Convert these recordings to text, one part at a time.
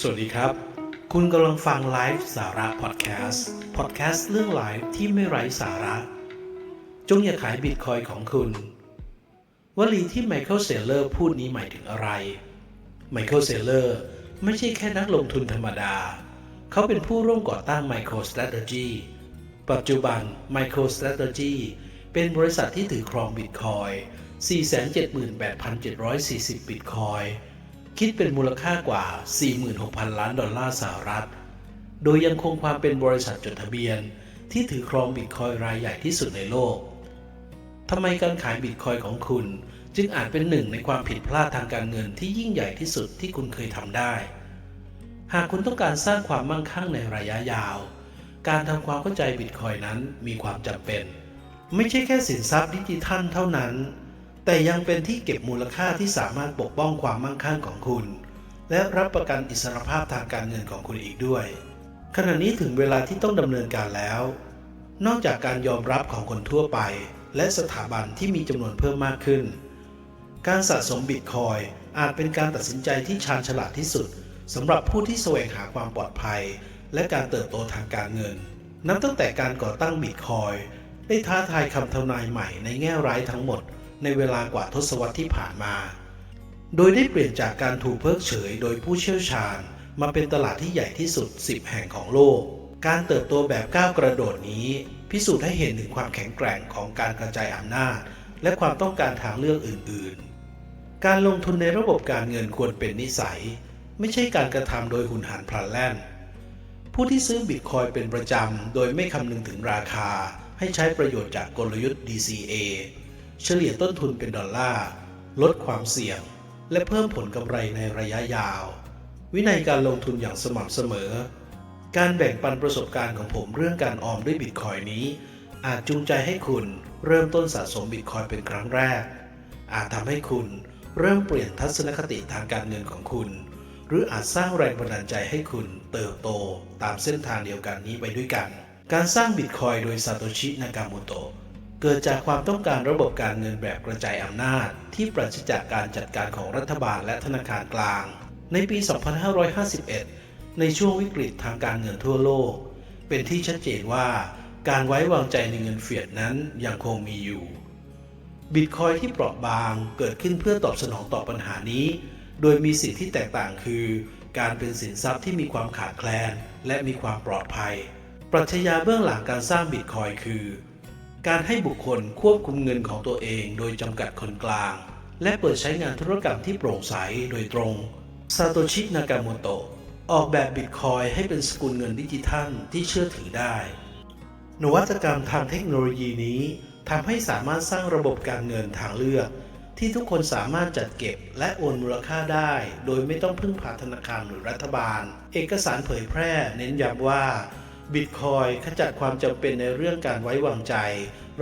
สวัสดีครับ คุณกำลังฟังไลฟ์สาระพอดแคสต์พอดแคสต์เรื่องไลฟ์ที่ไม่ไร้สาระ จงอย่าขายบิตคอยของคุณ วลีที่ไมเคิลเซเลอร์พูดนี้หมายถึงอะไร ไมเคิลเซเลอร์ไม่ใช่แค่นักลงทุนธรรมดา เขาเป็นผู้ร่วมก่อตั้ง MicroStrategy ปัจจุบัน MicroStrategy เป็นบริษัทที่ถือครองบิตคอย 478,740 บิตคอย คิดเป็นมูลค่ากว่า 46,000 ล้านดอลลาร์สหรัฐ โดยยังคงความเป็นบริษัทจดทะเบียน ที่ถือครองบิตคอยรายใหญ่ที่สุดในโลกทำไมการขายบิตคอยของคุณ จึงอาจเป็นหนึ่งในความผิดพลาดทางการเงินที่ยิ่งใหญ่ที่สุดที่คุณเคยทำได้ หากคุณต้องการสร้างความมั่งคั่งในระยะยาว การทำความเข้าใจบิตคอยนั้นมีความจำเป็น ไม่ใช่แค่สินทรัพย์ดิจิทัลเท่านั้น แต่ยังเป็นที่เก็บมูลค่าที่สามารถปกป้องความมั่งคั่งของคุณ และรับประกันอิสรภาพทางการเงินของคุณอีกด้วย ขณะนี้ถึงเวลาที่ต้องดำเนินการแล้ว นอกจากการยอมรับของคนทั่วไป และสถาบันที่มีจำนวนเพิ่มมากขึ้น การสะสมบิตคอยน์อาจเป็นการตัดสินใจที่ชาญฉลาดที่สุดสำหรับผู้ที่แสวงหาความปลอดภัย และการเติบโตทางการเงิน นับตั้งแต่การก่อตั้งบิตคอยน์ได้ท้าทายคำทำนายใหม่ในแง่ร้ายทั้งหมด ในเวลากว่าทศวรรษที่ผ่านมา โดยได้เปลี่ยนจากการถูกเพิกเฉยโดยผู้เชี่ยวชาญ มาเป็นตลาดที่ใหญ่ที่สุด 10 แห่งของโลก การเติบโตแบบก้าวกระโดดนี้ พิสูจน์ให้เห็นถึงความแข็งแกร่งของการกระจายอำนาจ และความต้องการทางเลือกอื่น ๆ การลงทุนในระบบการเงินควรเป็นนิสัย ไม่ใช่การกระทำโดยหุนหันพลันแล่นผู้ที่ซื้อบิตคอยเป็นประจำ โดยไม่คำนึงถึงราคา ให้ใช้ประโยชน์จากกลยุทธ์ DCA เฉลี่ยต้นทุนเป็นดอลลาร์ ลดความเสี่ยง และเพิ่มผลกำไรในระยะยาว วินัยการลงทุนอย่างสม่ำเสมอ การแบ่งปันประสบการณ์ของผมเรื่องการออมด้วยบิตคอยนี้ อาจจูงใจให้คุณเริ่มต้นสะสมบิตคอยเป็นครั้งแรก อาจทำให้คุณเริ่มเปลี่ยนทัศนคติทางการเงินของคุณ หรืออาจสร้างแรงบันดาลใจให้คุณเติบโตตามเส้นทางเดียวกันนี้ไปด้วยกัน การสร้างบิตคอยโดยซาโตชิ นากาโมโตะ เกิดจากความต้องการระบบการเงินแบบกระจายอำนาจ ที่ปราศจากการจัดการของรัฐบาลและธนาคารกลาง ในปี 2551 ในช่วงวิกฤตทางการเงินทั่วโลก เป็นที่ชัดเจนว่าการไว้วางใจในเงินเฟียดนั้นยังคงมีอยู่บิตคอยที่เปราะบางเกิดขึ้นเพื่อตอบสนองต่อปัญหานี้ โดยมีสิ่งที่แตกต่างคือ การเป็นสินทรัพย์ที่มีความขาดแคลน และมีความปลอดภัย ปรัชญาเบื้องหลังการสร้างบิตคอยคือ การให้บุคคลควบคุมเงินของตัวเองโดยจำกัดคนกลาง และเปิดใช้งานธุรกรรมที่โปร่งใสโดยตรงซาโตชินากาโมโตะออกแบบบิตคอยให้เป็นสกุลเงินดิจิทัลที่เชื่อถือได้ นวัตกรรมทางเทคโนโลยีนี้ทำให้สามารถสร้างระบบการเงินทางเลือก ที่ทุกคนสามารถจัดเก็บและโอนมูลค่าได้ โดยไม่ต้องพึ่งพาธนาคารหรือรัฐบาล เอกสารเผยแพร่เน้นย้ำว่า บิตคอยขจัดความจำเป็นในเรื่องการไว้วางใจ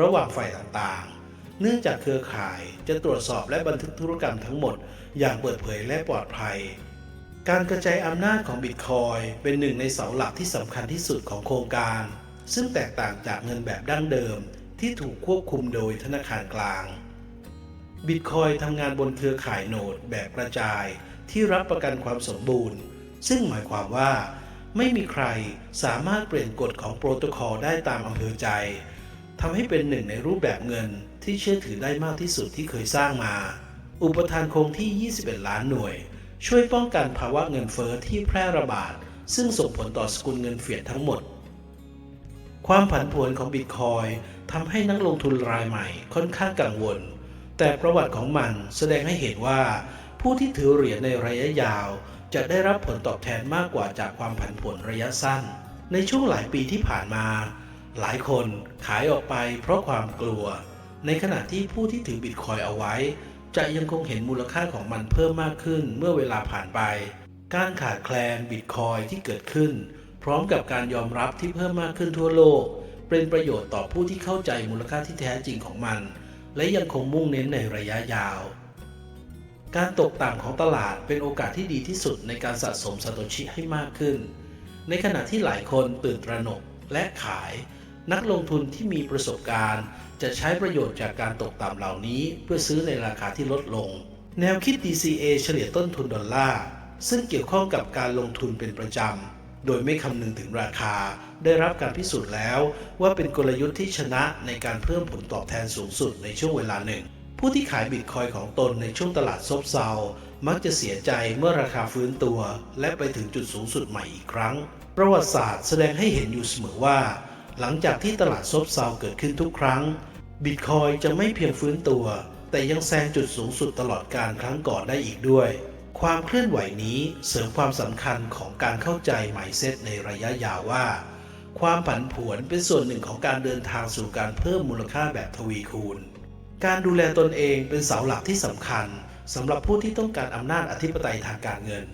ระหว่างฝ่ายต่างๆ เนื่องจากเครือข่ายจะตรวจสอบและบันทึกธุรกรรมทั้งหมด อย่างเปิดเผยและปลอดภัย การกระจายอำนาจของบิตคอยเป็นหนึ่งในเสาหลักที่สำคัญที่สุดของโครงการ ซึ่งแตกต่างจากเงินแบบดั้งเดิม ที่ถูกควบคุมโดยธนาคารกลางบิตคอยทำงานบนเครือข่ายโนดแบบกระจายที่รับประกันความสมบูรณ์ ซึ่งหมายความว่า ไม่มีใครสามารถเปลี่ยนกฎของโปรโตคอลได้ตามอำเภอใจทำให้เป็นหนึ่งในรูปแบบเงินที่เชื่อถือได้มากที่สุดที่เคยสร้างมา อุปทานคงที่ 21 ล้านหน่วย ช่วยป้องกันภาวะเงินเฟอ้อที่แพร่ระบาด ซึ่งส่งผลต่อสกุลเงินเฟียดทั้งหมด ความผันผวนของบิตคอยทำให้นักลงทุนรายใหม่ค่อนข้างกังวล แต่ประวัติของมันแสดงให้เห็นว่า ผู้ที่ถือเหรียญในระยะยาว จะได้รับผลตอบแทนมากกว่าจากความผันผวนระยะสั้น ในช่วงหลายปีที่ผ่านมา หลายคนขายออกไปเพราะความกลัว ในขณะที่ผู้ที่ถือบิตคอยเอาไว้ จะยังคงเห็นมูลค่าของมันเพิ่มมากขึ้นเมื่อเวลาผ่านไป การขาดแคลนบิตคอยที่เกิดขึ้น พร้อมกับการยอมรับที่เพิ่มมากขึ้นทั่วโลก เป็นประโยชน์ต่อผู้ที่เข้าใจมูลค่าที่แท้จริงของมัน และยังคงมุ่งเน้นในระยะยาว การตกต่ำของตลาดเป็นโอกาสที่ดีที่สุดในการสะสมซาโตชิให้มากขึ้น ในขณะที่หลายคนตื่นตระหนกและขาย นักลงทุนที่มีประสบการณ์ จะใช้ประโยชน์จากการตกต่ำเหล่านี้เพื่อซื้อในราคาที่ลดลง แนวคิด DCA เฉลี่ยต้นทุนดอลลาร์ ซึ่งเกี่ยวข้องกับการลงทุนเป็นประจำ โดยไม่คำนึงถึงราคา ได้รับการพิสูจน์แล้วว่าเป็นกลยุทธ์ที่ชนะในการเพิ่มผลตอบแทนสูงสุดในช่วงเวลาหนึ่ง ผู้ที่ขายบิตคอยของตนในช่วงตลาดซบเซา มักจะเสียใจเมื่อราคาฟื้นตัว และไปถึงจุดสูงสุดใหม่อีกครั้ง ประวัติศาสตร์แสดงให้เห็นอยู่เสมอว่า หลังจากที่ตลาดซบเซาเกิดขึ้นทุกครั้ง บิตคอยจะไม่เพียงฟื้นตัว แต่ยังแซงจุดสูงสุดตลอดการครั้งก่อนได้อีกด้วย ความเคลื่อนไหวนี้เสริมความสำคัญของการเข้าใจหมายเซตในระยะยาวว่า ความผันผวนเป็นส่วนหนึ่งของการเดินทางสู่การเพิ่มมูลค่าแบบทวีคูณ การดูแลตนเองเป็นเสาหลักที่สำคัญสำหรับผู้ที่ต้องการอำนาจอธิปไตยทางการเงิน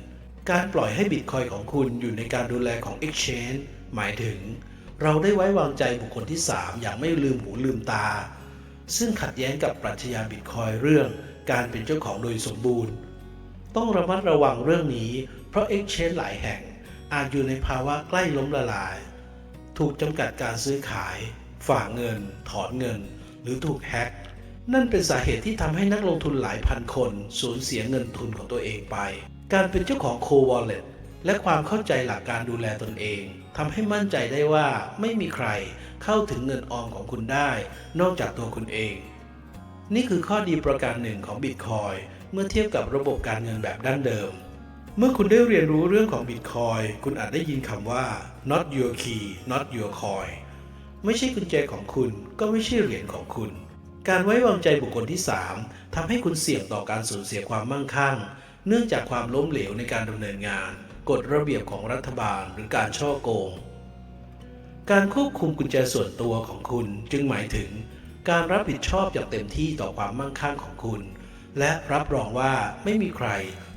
การปล่อยให้บิตคอยของคุณอยู่ในการดูแลของ Exchange หมายถึง เราได้ไว้วางใจบุคคลที่ 3 อย่างไม่ลืมหูลืมตา ซึ่งขัดแย้งกับปรัชญาบิตคอยเรื่องการเป็นเจ้าของโดยสมบูรณ์ ต้องระมัดระวังเรื่องนี้ เพราะ Exchange หลายแห่ง อาจอยู่ในภาวะใกล้ล้มละลาย ถูกจำกัดการซื้อขาย ฝากเงิน ถอนเงิน หรือถูกแฮ็ก นั่นเป็นสาเหตุที่ทำให้นักลงทุนหลายพันคนสูญเสียเงินทุนของตัวเองไป การเป็นเจ้าของ Co Wallet และความเข้าใจหลักการดูแลตนเองทำให้มั่นใจได้ว่าไม่มีใครเข้าถึงเงินออมของคุณได้ นอกจากตัวคุณเอง นี่คือข้อดีประการหนึ่งของ Bitcoin เมื่อเทียบกับระบบการเงินแบบดั้งเดิม เมื่อคุณได้เรียนรู้เรื่องของ Bitcoin คุณอาจได้ยินคำว่า not your key not your coin ไม่ใช่กุญแจของคุณก็ไม่ใช่เหรียญของคุณ การไว้วางใจบุคคลที่ 3ทำให้คุณเสี่ยงต่อการสูญเสียความมั่งคั่ง เนื่องจากความล้มเหลวในการดำเนินงาน กฎระเบียบของรัฐบาลหรือการช่อโกง การควบคุมกุญแจส่วนตัวของคุณจึงหมายถึง การรับผิดชอบอย่างเต็มที่ต่อความมั่งคั่งของคุณ และรับรองว่าไม่มีใคร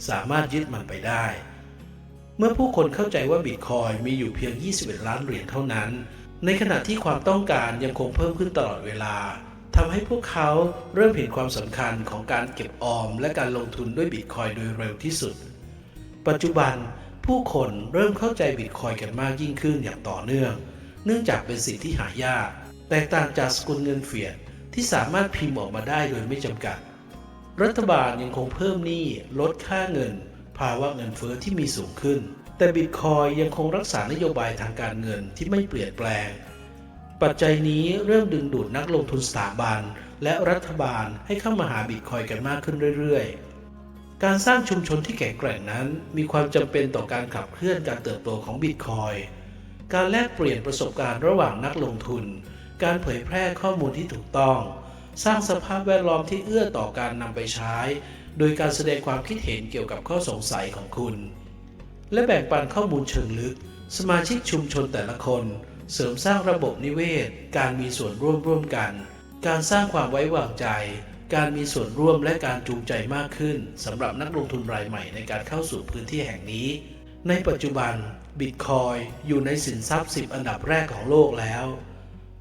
สามารถยึดมันไปได้ เมื่อผู้คนเข้าใจว่าบิตคอยมีอยู่เพียง 21 ล้านเหรียญเท่านั้น ในขณะที่ความต้องการยังคงเพิ่มขึ้นตลอดเวลา ทำให้พวกเขาเริ่มเห็นความสำคัญของการเก็บออมและการลงทุนด้วยบิตคอยโดยเร็วที่สุด ปัจจุบันผู้คนเริ่มเข้าใจบิตคอยกันมากยิ่งขึ้นอย่างต่อเนื่อง เนื่องจากเป็นสิ่งที่หายาก แตกต่างจากสกุลเงินเฟียดที่สามารถพิมพ์ออกมาได้โดยไม่จำกัด รัฐบาลยังคงเพิ่มหนี้ลดค่าเงิน ภาวะเงินเฟ้อที่มีสูงขึ้น แต่บิตคอยยังคงรักษานโยบายทางการเงินที่ไม่เปลี่ยนแปลง ปัจจัยนี้เริ่มดึงดูดนักลงทุนสถาบัน และรัฐบาลให้เข้ามาหาบิตคอยกันมากขึ้นเรื่อยๆ การสร้างชุมชนที่แข็งแกร่งนั้น มีความจำเป็นต่อการขับเคลื่อนการเติบโตของบิตคอยการแลกเปลี่ยนประสบการณ์ระหว่างนักลงทุน การเผยแพร่ข้อมูลที่ถูกต้อง สร้างสภาพแวดล้อมที่เอื้อต่อการนำไปใช้ โดยการแสดงความคิดเห็นเกี่ยวกับข้อสงสัยของคุณ และแบ่งปันข้อมูลเชิงลึก สมาชิกชุมชนแต่ละคน เสริมสร้างระบบนิเวศ การมีส่วนร่วมร่วมกัน การสร้างความไว้วางใจ การมีส่วนร่วมและการจูงใจมากขึ้นสำหรับนักลงทุนรายใหม่ในการเข้าสู่พื้นที่แห่งนี้ ในปัจจุบันบิตคอยอยู่ในสินทรัพย์ 10 อันดับแรกของโลกแล้ว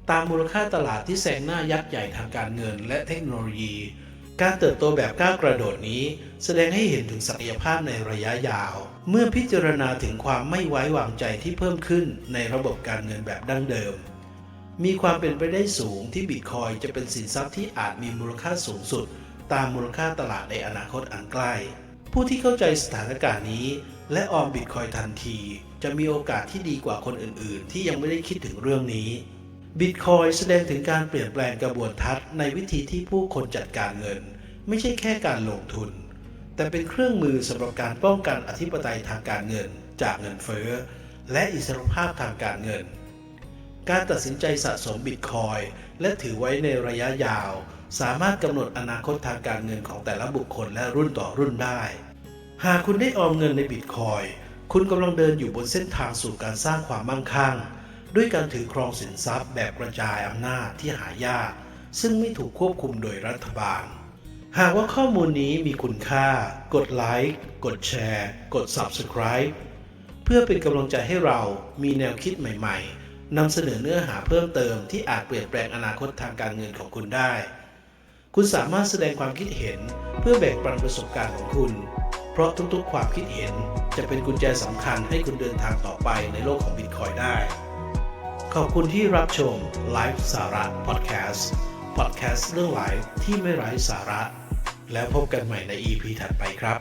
ตามมูลค่าตลาดที่แซงหน้ายักษ์ใหญ่ทางการเงินและเทคโนโลยี การเติบโตแบบก้าวกระโดดนี้ แสดงให้เห็นถึงศักยภาพในระยะยาว เมื่อพิจารณาถึงความไม่ไว้วางใจที่เพิ่มขึ้นในระบบการเงินแบบดั้งเดิม มีความเป็นไปได้สูงที่บิตคอยจะเป็นสินทรัพย์ที่อาจมีมูลค่าสูงสุด ตามมูลค่าตลาดในอนาคตอันใกล้ ผู้ที่เข้าใจสถานการณ์นี้ และออมบิตคอยทันที จะมีโอกาสที่ดีกว่าคนอื่น ๆ ที่ยังไม่ได้คิดถึงเรื่องนี้ บิตคอยแสดงถึงการเปลี่ยนแปลงกระบวนทัศน์ในวิธีที่ผู้คนจัดการเงิน ไม่ใช่แค่การลงทุน แต่เป็นเครื่องมือสำหรับการป้องกันอธิปไตยทางการเงิน จากเงินเฟ้อ และอิสรภาพทางการเงิน การตัดสินใจสะสมบิตคอยและถือไว้ในระยะยาว สามารถกำหนดอนาคตทางการเงินของแต่ละบุคคลและรุ่นต่อรุ่นได้ หากคุณได้ออมเงินในบิตคอยคุณกำลังเดินอยู่บนเส้นทางสู่การสร้างความมั่งคั่ง ด้วยการถือครองสินทรัพย์แบบกระจายอำนาจที่หายาก ซึ่งไม่ถูกควบคุมโดยรัฐบาล หากว่าข้อมูลนี้มีคุณค่า กดไลค์ กดแชร์ กด Subscribe เพื่อเป็นกำลังใจให้เรามีแนวคิดใหม่ๆนำเสนอเนื้อหาเพิ่มเติมที่อาจเปลี่ยนแปลงอนาคตทางการเงินของคุณได้ คุณสามารถแสดงความคิดเห็นเพื่อแบ่งปันประสบการณ์ของคุณ เพราะทุกๆ ความคิดเห็นจะเป็นกุญแจสำคัญให้คุณเดินทางต่อไปในโลกของบิตคอยได้ ขอบคุณที่รับชมไลฟ์สาระพอดแคสต์พอดแคสต์เรื่องไลฟ์ที่ไม่ไร้สาระ แล้วพบกันใหม่ใน EP ถัดไปครับ